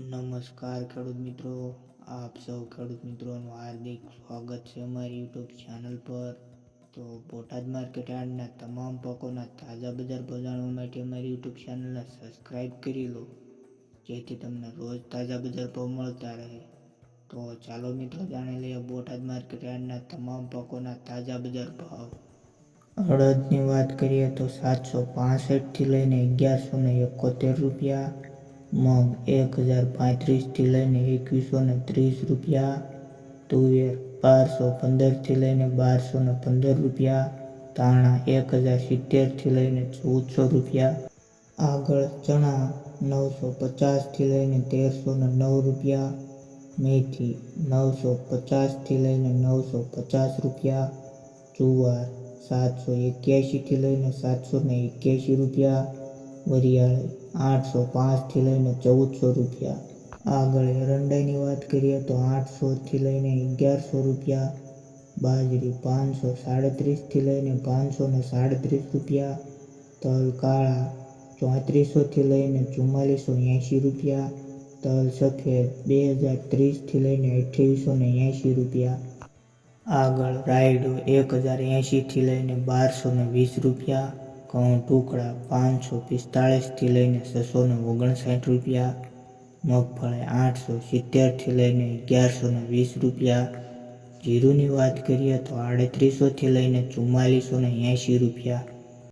નમસ્કાર ખેડૂત મિત્રો, આપ સૌ ખેડૂત મિત્રોનું હાર્દિક સ્વાગત છે અમારી યુટ્યુબ ચેનલ પર. તો બોટાદ માર્કેટ યાર્ડના તમામ પાકોના તાજા બજાર જાણવા માટે અમારી યુટ્યુબ ચેનલને સબસ્ક્રાઈબ કરી લો, જેથી તમને રોજ તાજા બજાર ભાવ મળતા રહે. તો ચાલો મિત્રો, જાણી લઈએ બોટાદ માર્કેટ યાર્ડના તમામ પાકોના તાજા બજાર ભાવ. અડદની વાત કરીએ તો સાતસો પાસઠથી લઈને અગિયારસો ને એકોતેર રૂપિયા મગ એક હજાર પાંત્રીસથી લઈને એકવીસો ને ત્રીસ રૂપિયા. તુવેર બારસો પંદરથી લઈને બારસો ને પંદર રૂપિયા. ધાણા એક હજાર સિત્તેરથી લઈને ચૌદસો રૂપિયા. આગળ ચણા નવસો પચાસથી લઈને તેરસો ને નવ રૂપિયા. મેથી નવસો પચાસથી લઈને નવસો પચાસ રૂપિયા. જુવાર સાતસો એક્યાસીથી લઈને સાતસો ને એક્યાસી રૂપિયા. વરિયાળી, આઠસો પાંચથી લઈને ચૌદસો રૂપિયા. આગળ એરંડાની વાત કરીએ તો આઠસોથી લઈને અગિયારસો રૂપિયા. બાજરી પાંચસો સાડત્રીસથી લઈને પાંચસો ને સાડત્રીસ રૂપિયા. તલ કાળા ચોત્રીસોથી લઈને ચુમ્માલીસો એંશી રૂપિયા. તલ સફેદ બે હજાર ત્રીસથી લઈને અઠ્યાવીસો ને એંશી રૂપિયા. આગળ રાયડો એક હજાર એંશીથી લઈને બારસો ને વીસ રૂપિયા. ઘઉં ટુકડા પાંચસો પિસ્તાળીસથી લઈને છસો ને ઓગણસાઠ રૂપિયા, મગફળી આઠસો સિત્તેરથી લઈને અગિયારસો ને વીસ રૂપિયા. જીરુની વાત કરીએ તો આડત્રીસોથી લઈને ચુમ્માલીસો ને એંશી રૂપિયા.